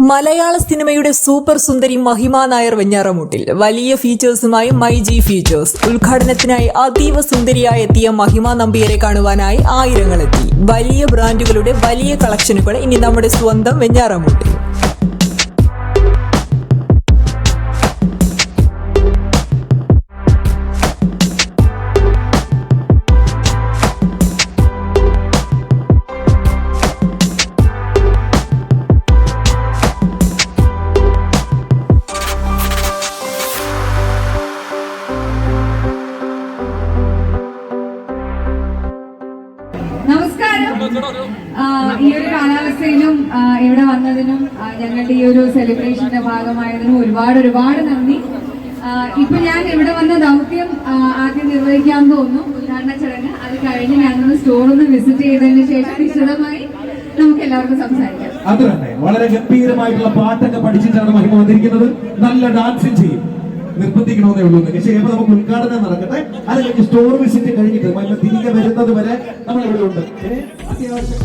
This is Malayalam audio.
മലയാള സിനിമയുടെ സൂപ്പർ സുന്ദരി മഹിമ നായർ വെഞ്ഞാറമൂട്ടിൽ. വലിയ ഫീച്ചേഴ്സുമായി മൈ ജി ഫീച്ചേഴ്സ്. ഉദ്ഘാടനത്തിനായി അതീവ സുന്ദരിയായി എത്തിയ മഹിമ നമ്പിയരെ കാണുവാനായി ആയിരങ്ങളെത്തി. വലിയ ബ്രാൻഡുകളുടെ വലിയ കളക്ഷനുകൾ ഇനി നമ്മുടെ സ്വന്തം വെഞ്ഞാറമൂട്ടിൽ. ഈ ഒരു കാലാവസ്ഥയിലും ഇവിടെ വന്നതിനും ഞങ്ങളുടെ ഈ ഒരു സെലിബ്രേഷന്റെ ഭാഗമായതിനും ഒരുപാട് ഒരുപാട് നന്ദി. ഇപ്പൊ ഞാൻ ഇവിടെ വന്ന ദൗത്യം ആദ്യം നിർവഹിക്കാൻ തോന്നുന്നു ഉദ്ഘാടന ചടങ്ങ്. അത് കഴിഞ്ഞ് ഞങ്ങൾ സ്റ്റോർ ഒന്ന് വിസിറ്റ് ചെയ്തതിന് ശേഷം വിശദമായി നമുക്ക് എല്ലാവർക്കും സംസാരിക്കാം. അത് തന്നെ. വളരെ ഗംഭീരമായിട്ടുള്ള പാട്ടൊക്കെ പഠിച്ചിട്ടാണ് മഹിമ വന്നിരിക്കുന്നത് നല്ല ഡാൻസും ചെയ്യും. നിർബന്ധിക്കണമെന്നേ ഉള്ളൂ ശരി അപ്പൊ നമുക്ക് ഉദ്ഘാടനം നടക്കട്ടെ. അത് സ്റ്റോർ വിസിറ്റ് കഴിഞ്ഞിട്ട് തിരികെ വരുന്നത് വരെ നമ്മൾ ഇവിടെ ഉണ്ട് അത്യാവശ്യം.